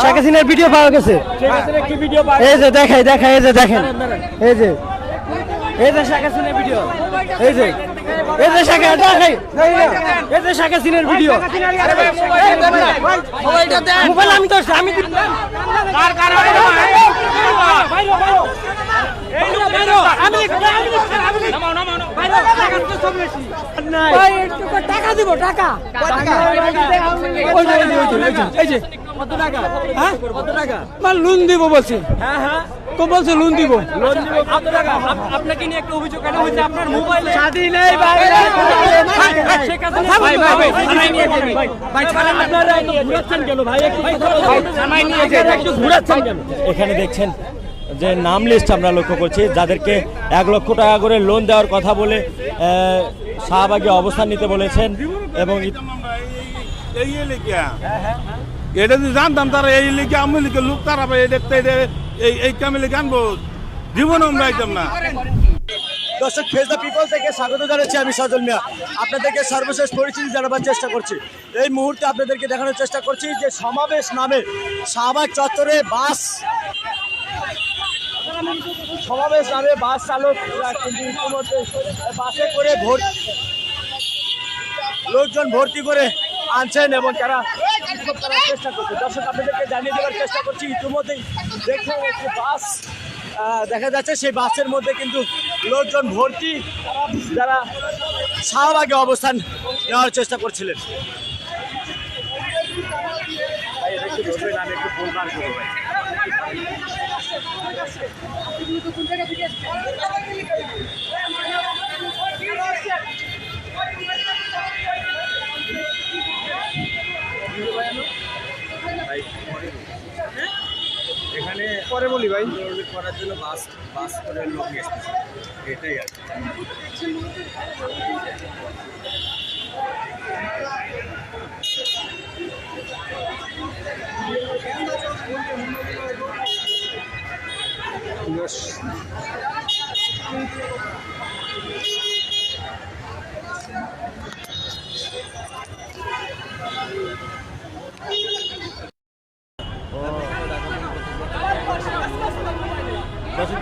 শেখ হাসিনার ভিডিও পাওয়া গেছে। এই যে দেখাই দেখাই এই যে দেখেন। এই যে। এই যে শেখ হাসিনার ভিডিও। এই যে। এই যে শেখ দেখাই। এই যে। শেখ হাসিনার ভিডিও। মোবাইল আমি তো আমি টাকা দিব টাকা এই যে। কত টাকা হ্যাঁ কত টাকা মানে লোন দিব বলছি হ্যাঁ হ্যাঁ তো বলছে লোন দিব লোন দিব কত টাকা আপনাকে নিয়ে একটা অভিযোগ আনা হয়েছে আপনার মোবাইলে স্বাধীন নেই ভাই ভাই ভাই থানায় নিয়ে যান ভাই ভাই থানায় আপনারা ঘুরাচ্ছেন কেন ভাই একটু কথা থানায় নিয়ে যান একটু ঘুরাচ্ছেন কেন এখানে দেখছেন যে নাম লিস্ট আমরা লক্ষ্য করছি যাদেরকে এক লক্ষ টাকা করে লোন দেওয়ার কথা বলে শাহবাগে অবস্থান নিতে বলেছেন এবং এই এলাকা এটা যদি জানতাম তারা এই এলাকা আমি লিখে লোক তারা এই দেখতে এই এই কামে লিখে আনব। জীবন আমরা আইতাম না। দর্শক ফেস দ্য পিপল থেকে স্বাগত জানাচ্ছি আমি সজল মিয়া। আপনাদেরকে সর্বশেষ পরিস্থিতি জানাবার চেষ্টা করছি। এই মুহূর্তে আপনাদেরকে দেখানোর চেষ্টা করছি যে সমাবেশ নামে শাহবাগ চত্বরে বাস সমাবেশ নামে বাস চালক কিন্তু ইতিমধ্যে বাসে করে ভর্তি লোকজন ভর্তি করে আনছেন এবং তারা বিক্ষোভ করার চেষ্টা করছে। দর্শক আপনাদেরকে জানিয়ে দেওয়ার চেষ্টা করছি ইতিমধ্যেই দেখছেন একটি বাস দেখা যাচ্ছে সেই বাসের মধ্যে কিন্তু লোকজন ভর্তি যারা শাহবাগে অবস্থান নেওয়ার চেষ্টা করছিলেন। করার জন্য বাস বাস করে লোক এসেছে এটাই আর কি।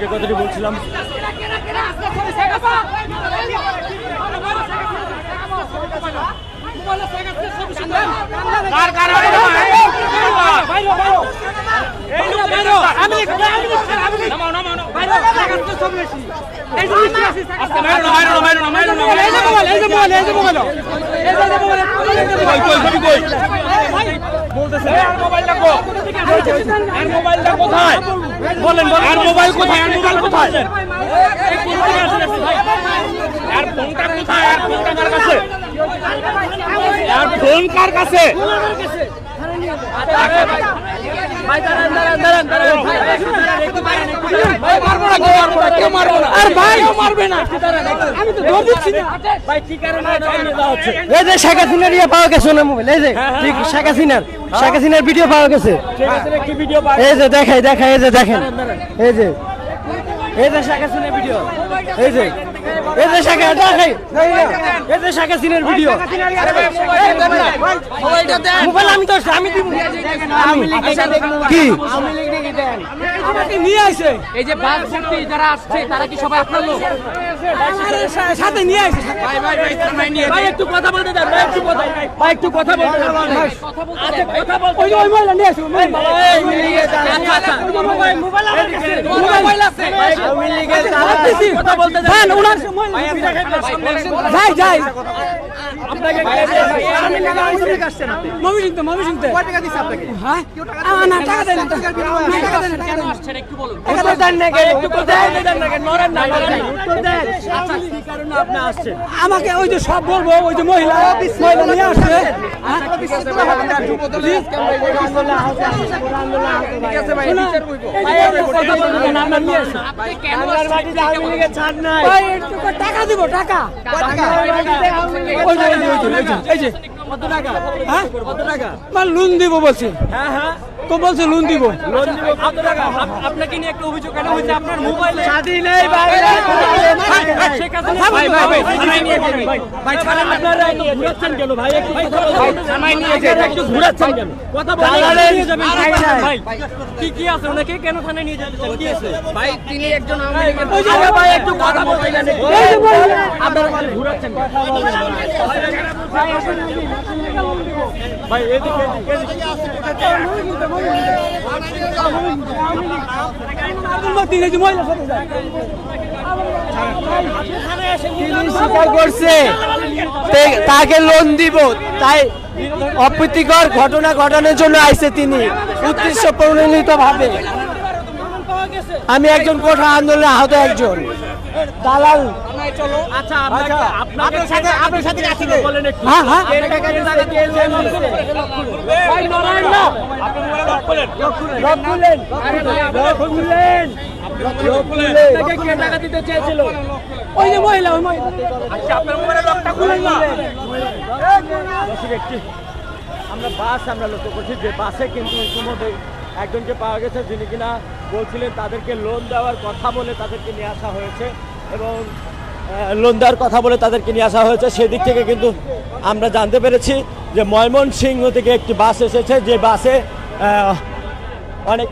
যে কথাটি বলছিলাম। কোথায় বলেন বলেন আর মোবাইল কোথায় আর ফোন কার কাছে এই যে ইয়ে পাওয়া গেছে এই যে ভিডিও পাওয়া গেছে এই যে দেখাই দেখাই যে দেখেন এই যে এই যে শেখ হাসিনার ভিডিও এই যে যে শেখ এই যে শেখ হাসিনার ভিডিও। মোবাইল আমি তো আমি দিব। আমি কি? আমাকে নিয়ে আসে এই যে বাস ভর্তি যারা আসছে তারা কি সবাই আপনার লোক সাথে নিয়ে আসে ভাই একটু কথা বলতে দেন ভাই একটু কথা ভাই একটু কথা বলতে দেন ভাই কথা বলতে দেন ভাই। ওই ওই মহিলা নিয়ে আসে ওই মহিলা। আচ্ছা, আচ্ছা। মোবাইল মোবাইল তোমার মোবাইল আছে আসতেছি। যান, ওনার যাই যাই মমি শুনতে মমি শুনতে হ্যাঁ টাকা দেন না, টাকা টাকা দেন টাকা আচ্ছা আমাকে ওই যে সব বলব ওই যে মহিলা মহিলা নিয়ে আসছে। হ্যাঁ? করে টাকা দিব টাকা। কত টাকা? হ্যাঁ? লোন দিব বলছি। হ্যাঁ হ্যাঁ। বলছে লোন দিব আপনাকে নিয়ে একটা অভিযোগ কেন হয়েছে আপনার মোবাইলে ভাই নাই। ভাই এদিকে তাকে লোন দিব। তাই অপ্রীতিকর ঘটনা ঘটানোর জন্য আইছে তিনি। উদ্দেশ্য প্রণীত ভাবে আমি একজন কোঠা আন্দোলনে আহত একজন দালাল আচ্ছা হ্যাঁ হ্যাঁ ওই যে মহিলা ওই মহিলা আচ্ছা আমরা বাস আমরা লক্ষ্য করছি যে বাসে কিন্তু ইতিমধ্যে একজনকে পাওয়া গেছে যিনি কিনা বলছিলেন তাদেরকে লোন দেওয়ার কথা বলে তাদেরকে নিয়ে আসা হয়েছে এবং লোন দেওয়ার কথা বলে তাদেরকে নিয়ে আসা হয়েছে। সেদিক থেকে কিন্তু আমরা জানতে পেরেছি যে ময়মনসিংহ থেকে একটি বাস এসেছে। যে বাসে অনেক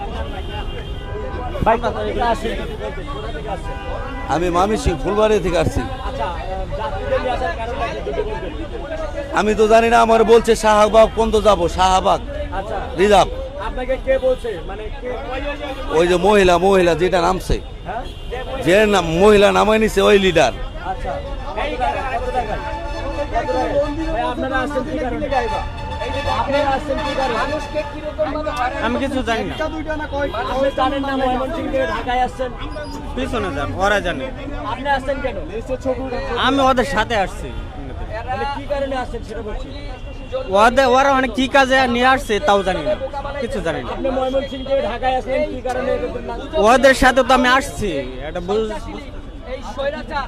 আমি মামি সিং ফুলবাড়ি থেকে আসছি। আচ্ছা। আমি তো জানি না আমার বলছে শাহবাগ পর্যন্ত যাব? শাহবাগ। আচ্ছা। রিজার্ভ। আপনাকে কে বলছে? মানে ওই যে মহিলা মহিলা যেটা নামছে। হ্যাঁ? যে নাম মহিলা নামাই নিছে ওই লিডার আচ্ছা। আপনারা আসছেন কি কারণে? আমি কিছু জানি না। পিছনে যান ওরা জানে। আমি ওদের সাথে আসছি। মানে কি কারণে আসছেন সেটা বলছি? ওদের ওরা অনেক কি কাজে নিয়ে আসছে তাও জানি না। কিছু জানি না। ওদের সাথে তো আমি আসছি এটা বুঝ এই স্বৈরাচার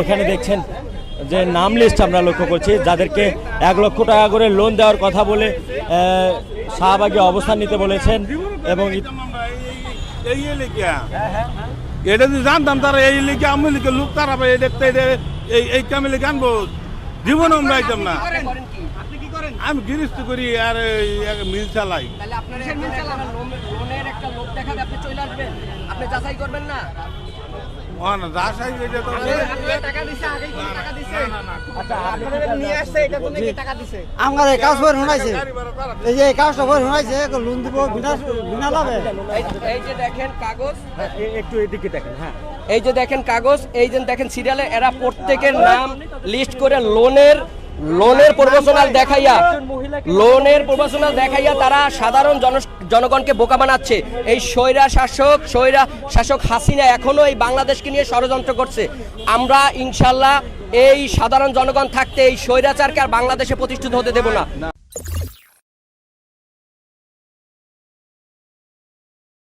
এখনও দেখছেন যে নাম লিস্ট আমরা লক্ষ্য করছি যাদেরকে এক লক্ষ টাকা করে লোন দেওয়ার কথা বলে আহ, শাহবাগে অবস্থান নিতে বলেছেন। এবং এই এলাকা। এটা যদি জানতাম তারা এই এলাকা আমি লিখে লোক তারা এই দেখতে এই এই কামে লিখে আনব জীবন আমরা আইতাম না। আমি গিরিস্ত করি আর মিল চালাই। লোনের একটা লোক দেখা আপনি চলে আসবেন। আপনি যাচাই করবেন না? আমার এই কাজ করে শোনাইছে। এই যে এই কাজটা করে শোনাইছে লোন দিব বিনা বিনা লাভে। এই- এই যে দেখেন কাগজ। একটু এদিকে দেখেন হ্যাঁ। এই যে দেখেন কাগজ এই যে দেখেন সিরিয়ালে এরা প্রত্যেকের নাম লিস্ট করে লোনের লোনের প্রমোশনাল দেখাইয়া লোনের প্রমোশনাল দেখাইয়া তারা সাধারণ জন জনগণকে বোকা বানাচ্ছে। এই স্বৈরা শাসক স্বৈরা শাসক হাসিনা এখনও এই বাংলাদেশকে নিয়ে ষড়যন্ত্র করছে। আমরা ইনশাল্লাহ এই সাধারণ জনগণ থাকতে এই স্বৈরাচারকে আর বাংলাদেশে প্রতিষ্ঠিত হতে দেব না।